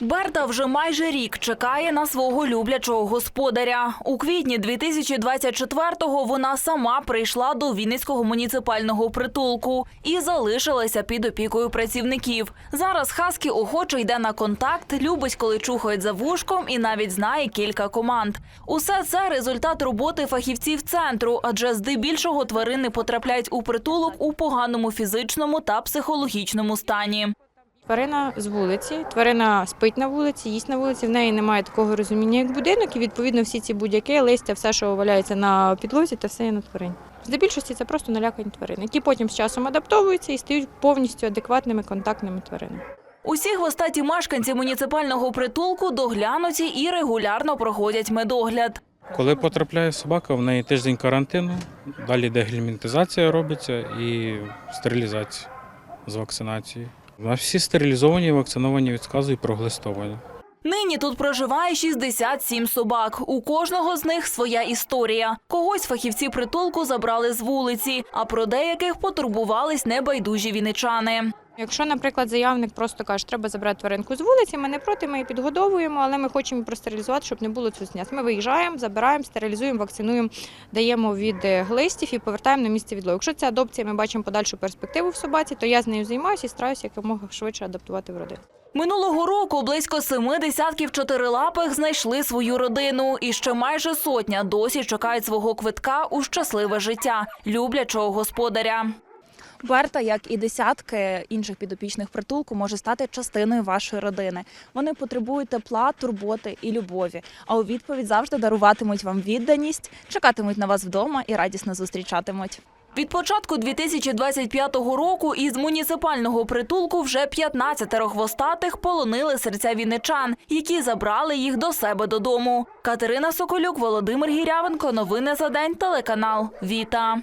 Берта вже майже рік чекає на свого люблячого господаря. У квітні 2024-го вона сама прийшла до Вінницького муніципального притулку і залишилася під опікою працівників. Зараз Хаскі охоче йде на контакт, любить, коли чухають за вушком, і навіть знає кілька команд. Усе це результат роботи фахівців центру, адже здебільшого тварини потрапляють у притулок у поганому фізичному та психологічному стані. Тварина з вулиці, тварина спить на вулиці, їсть на вулиці. В неї немає такого розуміння, як будинок, і відповідно всі ці будь-яки, листя, все, що валяється на підлозі, та все є на тварині. Здебільшості це просто налякані тварини, які потім з часом адаптовуються і стають повністю адекватними контактними тваринами. Усі хвостаті мешканці муніципального притулку доглянуті і регулярно проходять медогляд. Коли потрапляє собака, в неї тиждень карантину, далі дегельмінтизація робиться і стерилізація з вакцинацією. У всі стерилізовані, вакциновані від сказу і проглистовані. Нині тут проживає 67 собак. У кожного з них своя історія. Когось фахівці притулку забрали з вулиці, а про деяких потурбувались небайдужі віничани. Якщо, наприклад, заявник просто каже, треба забрати тваринку з вулиці, ми не проти, ми її підгодовуємо, але ми хочемо її простерилізувати, щоб не було цуценят. Ми виїжджаємо, забираємо, стерилізуємо, вакцинуємо, даємо від е, глистів і повертаємо на місце відлову. Якщо це адопція, ми бачимо подальшу перспективу в собаці, то я з нею займаюся і стараюся якомога швидше адаптувати в родину. Минулого року близько семи десятків чотирилапих знайшли свою родину, і ще майже сотня досі чекають свого квитка у щасливе життя люблячого господаря. Берта, як і десятки інших підопічних притулку, може стати частиною вашої родини. Вони потребують тепла, турботи і любові. А у відповідь завжди даруватимуть вам відданість, чекатимуть на вас вдома і радісно зустрічатимуть. Від початку 2025 року із муніципального притулку вже 15 хвостатих полонили серця вінничан, які забрали їх до себе додому. Катерина Соколюк, Володимир Гірявенко. Новини за день. Телеканал Віта.